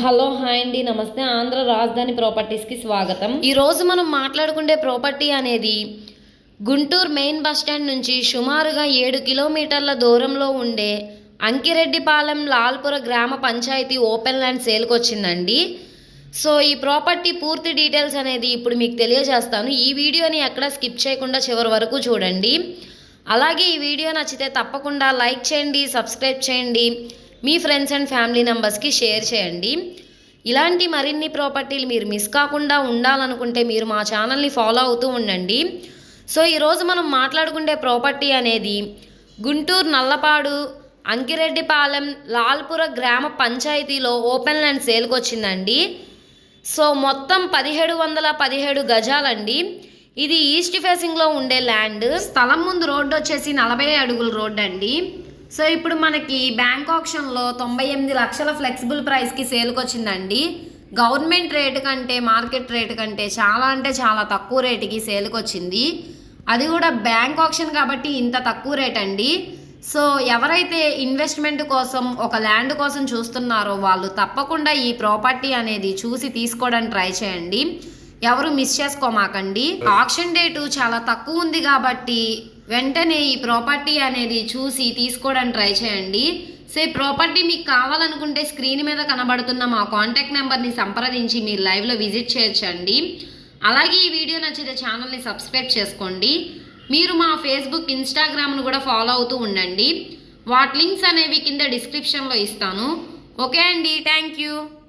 Hello hi అండి నమస్తే. ఆంధ్ర రాజధాని ప్రాపర్టీస్కి స్వాగతం. ఈరోజు మనం మాట్లాడుకునే ప్రాపర్టీ అనేది గుంటూరు మెయిన్ బస్ స్టాండ్ నుంచి సుమారుగా ఏడు కిలోమీటర్ల దూరంలో ఉండే అంకిరెడ్డిపాలెం లాల్పుర గ్రామ పంచాయతీ ఓపెన్ ల్యాండ్ సేల్కి వచ్చిందండి. సో ఈ ప్రాపర్టీ పూర్తి డీటెయిల్స్ అనేది ఇప్పుడు మీకు తెలియజేస్తాను. ఈ వీడియోని ఎక్కడ స్కిప్ చేయకుండా చివరి వరకు చూడండి. అలాగే ఈ వీడియో నచ్చితే తప్పకుండా లైక్ చేయండి సబ్స్క్రైబ్ చేయండి. మీ ఫ్రెండ్స్ అండ్ ఫ్యామిలీ మెంబర్స్కి షేర్ చేయండి. ఇలాంటి మరిన్ని ప్రాపర్టీలు మీరు మిస్ కాకుండా ఉండాలనుకుంటే మీరు మా ఛానల్ని ఫాలో అవుతూ ఉండండి. సో ఈరోజు మనం మాట్లాడుకునే ప్రాపర్టీ అనేది గుంటూరు నల్లపాడు అంకిరెడ్డిపాలెం లాల్పుర గ్రామ పంచాయతీలో ఓపెన్ ల్యాండ్ సేల్కి వచ్చిందండి. సో మొత్తం పదిహేడు వందల పదిహేడు గజాలండి. ఇది ఈస్ట్ ఫేసింగ్లో ఉండే ల్యాండ్ స్థలం ముందు రోడ్డు వచ్చేసి నలభై అడుగుల రోడ్డు అండి సో ఇప్పుడు మనకి బ్యాంక్ ఆప్షన్లో తొంభై ఎనిమిది లక్షల ఫ్లెక్సిబుల్ ప్రైస్కి సేల్కి వచ్చిందండి. గవర్నమెంట్ రేటు కంటే మార్కెట్ రేటు కంటే చాలా అంటే చాలా తక్కువ రేటుకి సేల్కి వచ్చింది. అది కూడా బ్యాంక్ ఆప్షన్ కాబట్టి ఇంత తక్కువ రేట్ అండి. సో ఎవరైతే ఇన్వెస్ట్మెంట్ కోసం ఒక ల్యాండ్ కోసం చూస్తున్నారో వాళ్ళు తప్పకుండా ఈ ప్రాపర్టీ అనేది చూసి తీసుకోవడానికి ట్రై చేయండి. ఎవరు మిస్ చేసుకోమాకండి. ఆక్షన్ డేటు చాలా తక్కువ ఉంది కాబట్టి వెంటనే ఈ ప్రాపర్టీ అనేది చూసి తీసుకోవడానికి ట్రై చేయండి. సో ఈ ప్రాపర్టీ మీకు కావాలనుకుంటే స్క్రీన్ మీద కనబడుతున్న మా కాంటాక్ట్ నెంబర్ని సంప్రదించి మీరు లైవ్లో విజిట్ చేయొచ్చండి. అలాగే ఈ వీడియో నచ్చితే ఛానల్ని సబ్స్క్రైబ్ చేసుకోండి. మీరు మా ఫేస్బుక్ ఇన్స్టాగ్రామ్ను కూడా ఫాలో అవుతూ ఉండండి. వాటి లింక్స్ అనేవి కింద డిస్క్రిప్షన్లో ఇస్తాను. ఓకే అండి. Thank you.